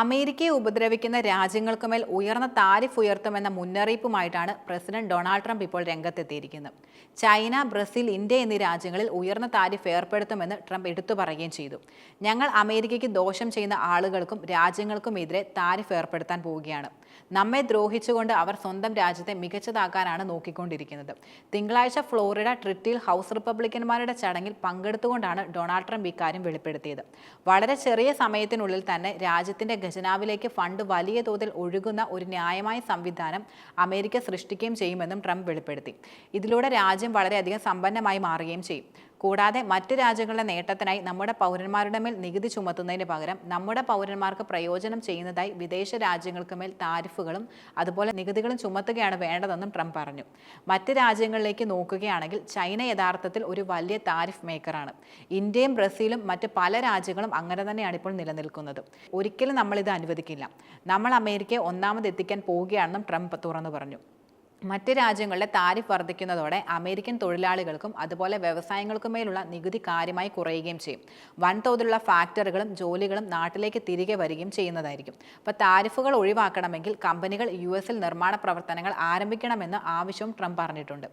അമേരിക്കയെ ഉപദ്രവിക്കുന്ന രാജ്യങ്ങൾക്കുമേൽ ഉയർന്ന താരിഫ് ഉയർത്തുമെന്ന മുന്നറിയിപ്പുമായിട്ടാണ് പ്രസിഡന്റ് ഡൊണാൾഡ് ട്രംപ് ഇപ്പോൾ രംഗത്തെത്തിയിരിക്കുന്നത്. ചൈന ബ്രസീൽ ഇന്ത്യ എന്നീ രാജ്യങ്ങളിൽ ഉയർന്ന താരിഫ് ഏർപ്പെടുത്തുമെന്ന് ട്രംപ് എടുത്തു പറയുകയും ചെയ്തു. ഞങ്ങൾ അമേരിക്കയ്ക്ക് ദോഷം ചെയ്യുന്ന ആളുകൾക്കും രാജ്യങ്ങൾക്കും എതിരെ താരിഫ് ഏർപ്പെടുത്താൻ പോവുകയാണ്. നമ്മെ ദ്രോഹിച്ചുകൊണ്ട് അവർ സ്വന്തം രാജ്യത്തെ മികച്ചതാക്കാനാണ് നോക്കിക്കൊണ്ടിരിക്കുന്നത്. തിങ്കളാഴ്ച ഫ്ലോറിഡ ട്രിറ്റിൽ ഹൗസ് റിപ്പബ്ലിക്കന്മാരുടെ ചടങ്ങിൽ പങ്കെടുത്തുകൊണ്ടാണ് ഡൊണാൾഡ് ട്രംപ് ഇക്കാര്യം വെളിപ്പെടുത്തിയത്. വളരെ ചെറിയ സമയത്തിനുള്ളിൽ തന്നെ രാജ്യത്തിന്റെ ഖജനാവിലേക്ക് ഫണ്ട് വലിയ തോതിൽ ഒഴുകുന്ന ഒരു ന്യായമായ സംവിധാനം അമേരിക്ക സൃഷ്ടിക്കുകയും ചെയ്യുമെന്നും ട്രംപ് വെളിപ്പെടുത്തി. ഇതിലൂടെ രാജ്യം വളരെയധികം സമ്പന്നമായി മാറുകയും ചെയ്യും. കൂടാതെ മറ്റ് രാജ്യങ്ങളുടെ നേട്ടത്തിനായി നമ്മുടെ പൗരന്മാരുടെ മേൽ നികുതി ചുമത്തുന്നതിന് പകരം നമ്മുടെ പൗരന്മാർക്ക് പ്രയോജനം ചെയ്യുന്നതായി വിദേശ രാജ്യങ്ങൾക്ക് മേൽ താരിഫുകളും അതുപോലെ നികുതികളും ചുമത്തുകയാണ് വേണ്ടതെന്നും ട്രംപ് പറഞ്ഞു. മറ്റ് രാജ്യങ്ങളിലേക്ക് നോക്കുകയാണെങ്കിൽ ചൈന യഥാർത്ഥത്തിൽ ഒരു വലിയ താരിഫ് മേക്കറാണ്. ഇന്ത്യയും ബ്രസീലും മറ്റ് പല രാജ്യങ്ങളും അങ്ങനെ തന്നെയാണ് ഇപ്പോൾ നിലനിൽക്കുന്നത്. ഒരിക്കലും നമ്മൾ ഇത് അനുവദിക്കില്ല. നമ്മൾ അമേരിക്കയെ ഒന്നാമത് എത്തിക്കാൻ പോവുകയാണെന്നും ട്രംപ് തുറന്നു പറഞ്ഞു. മറ്റ് രാജ്യങ്ങളുടെ താരിഫ് വർദ്ധിക്കുന്നതോടെ അമേരിക്കൻ തൊഴിലാളികൾക്കും അതുപോലെ വ്യവസായങ്ങൾക്കുമേലുള്ള നികുതി കാര്യമായി കുറയുകയും ചെയ്യും. വൻതോതിലുള്ള ഫാക്ടറികളും ജോലികളും നാട്ടിലേക്ക് തിരികെ വരികയും ചെയ്യുന്നതായിരിക്കും. അപ്പോൾ താരിഫുകൾ ഒഴിവാക്കണമെങ്കിൽ കമ്പനികൾ യു എസിൽ നിർമ്മാണ പ്രവർത്തനങ്ങൾ ആരംഭിക്കണമെന്ന് ആവശ്യവും ട്രംപ് പറഞ്ഞിട്ടുണ്ട്.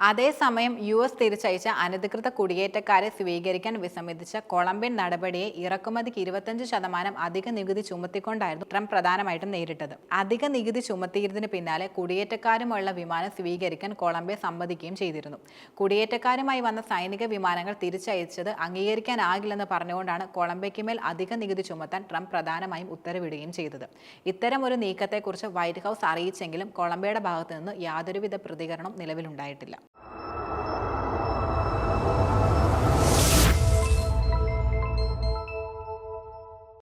അതേസമയം യു എസ് തിരിച്ചയച്ച അനധികൃത കുടിയേറ്റക്കാരെ സ്വീകരിക്കാൻ വിസമ്മതിച്ച കൊളംബിയൻ നടപടിയെ ഇറക്കുമതിക്ക് ഇരുപത്തഞ്ച് ശതമാനം അധിക നികുതി ചുമത്തിക്കൊണ്ടായിരുന്നു ട്രംപ് പ്രധാനമായിട്ടും നേരിട്ടത്. അധിക നികുതി ചുമത്തിയതിന് പിന്നാലെ കുടിയേറ്റക്കാരുമുള്ള വിമാനം സ്വീകരിക്കാൻ കൊളംബിയ സമ്മതിക്കുകയും ചെയ്തിരുന്നു. കുടിയേറ്റക്കാരുമായി വന്ന സൈനിക വിമാനങ്ങൾ തിരിച്ചയച്ചത് അംഗീകരിക്കാനാകില്ലെന്ന് പറഞ്ഞുകൊണ്ടാണ് കൊളംബിയയ്ക്ക് മേൽ അധിക നികുതി ചുമത്താൻ ട്രംപ് പ്രധാനമായും ഉത്തരവിടുകയും ചെയ്തത്. ഇത്തരം ഒരു നീക്കത്തെക്കുറിച്ച് വൈറ്റ് ഹൗസ് അറിയിച്ചെങ്കിലും കൊളംബിയയുടെ ഭാഗത്തു നിന്ന് യാതൊരുവിധ പ്രതികരണം നിലവിലുണ്ടായിട്ടില്ല.